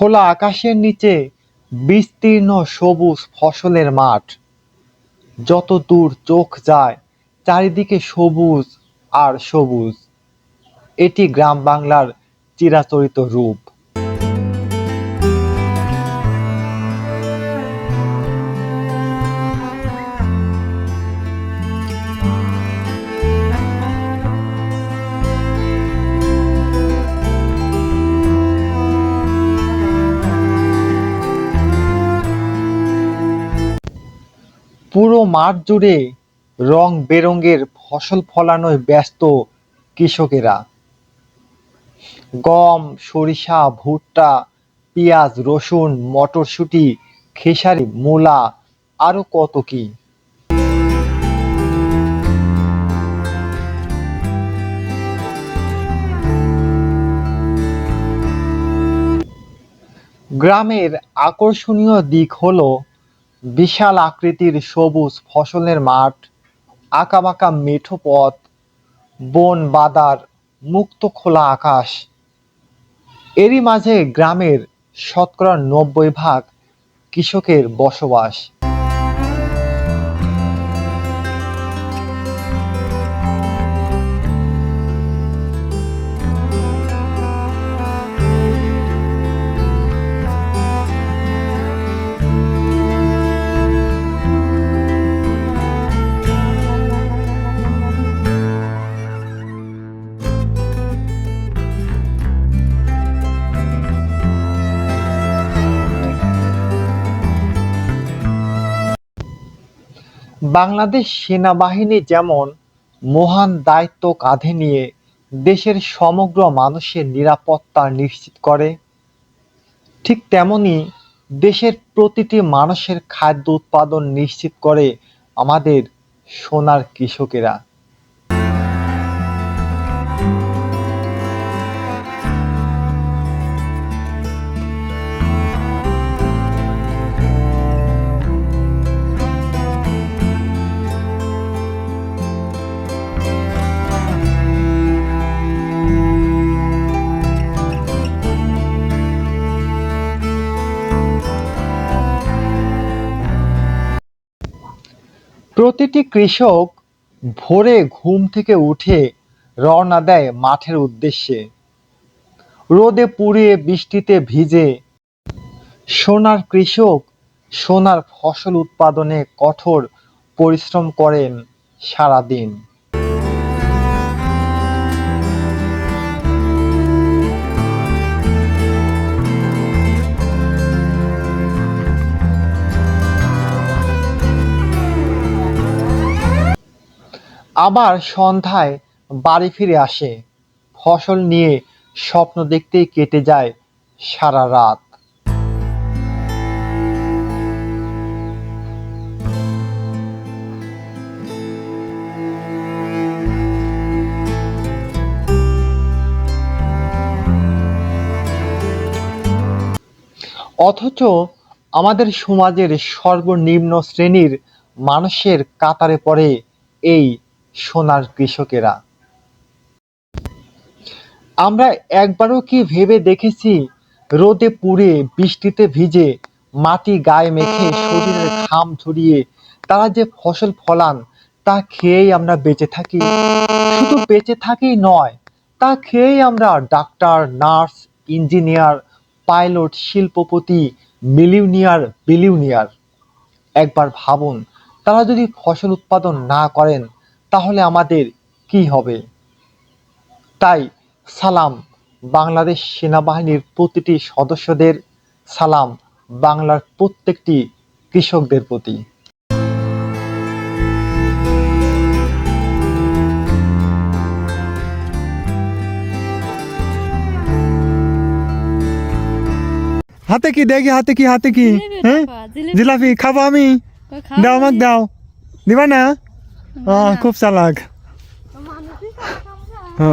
খোলা আকাশের নিচে বিস্তীর্ণ সবুজ ফসলের মাঠ। যত দূর চোখ যায়, চারিদিকে সবুজ আর সবুজ। এটি গ্রাম বাংলার চিরাচরিত রূপ। পুরো মাঠ জুড়ে রং বেরঙের ফসল ফলানোয় ব্যস্ত কৃষকেরা। গম, সরিষা, ভুট্টা, পেঁয়াজ, রসুন, মটরশুঁটি, খেসারি, মূলা, আরও কত কি। গ্রামের আকর্ষণীয় দিক হলো বিশাল আকৃতির সবুজ ফসলের মাঠ, আঁকাবাঁকা মেঠো পথ, বন বাদার মুক্ত খোলা আকাশ। এরই মাঝে গ্রামের শতকরা নব্বই ভাগ কৃষকের বসবাস। বাংলাদেশ সেনাবাহিনী যেমন মহান দায়িত্ব কাঁধে নিয়ে দেশের সমগ্র মানুষের নিরাপত্তা নিশ্চিত করে, ঠিক তেমনি দেশের প্রতিটি মানুষের খাদ্য উৎপাদন নিশ্চিত করে আমাদের সোনার কৃষকেরা। প্রতিটি কৃষক ভোরে ঘুম থেকে উঠে রওনা দেয় মাঠের উদ্দেশ্যে। রোদে পুড়িয়ে বৃষ্টিতে ভিজে সোনার কৃষক সোনার ফসল উৎপাদনে কঠোর পরিশ্রম করেন সারাদিন। আবার সন্ধ্যায় বাড়ি ফিরে আসে। ফসল নিয়ে স্বপ্ন দেখতেই কেটে যায় সারা রাত। অথচ আমাদের সমাজের সর্বনিম্ন শ্রেণির মানুষের কাতারে পড়ে এই সোনার কৃষকেরা। আমরা একবারও কি ভেবে দেখেছি, রোদে পুড়ে বৃষ্টিতে ভিজে মাটি গায়ে মেখে শরীরের ঘাম ঝরিয়ে তারা যে ফসল ফলান, তা খেয়েই আমরা বেঁচে থাকি। শুধু বেঁচে থাকি নয়, তা খেয়েই আমরা ডাক্তার, নার্স, ইঞ্জিনিয়ার, পাইলট, শিল্পপতি, মিলিউনিয়ার, বিলিউনিয়ার। একবার ভাবুন, তারা যদি ফসল উৎপাদন না করেন তাহলে আমাদের কি হবে? তাই সালাম বাংলাদেশ সেনাবাহিনীর প্রতিটি সদস্যদের সালাম বাংলার প্রত্যেকটি কৃষকদের প্রতি। হাতে কি দেখি হাতে কি হাতে কি হ্যাঁ? জিলাপি খাব আমি। দাও আমাকে দাও। দিবা না? हा खूप चालाक. हो.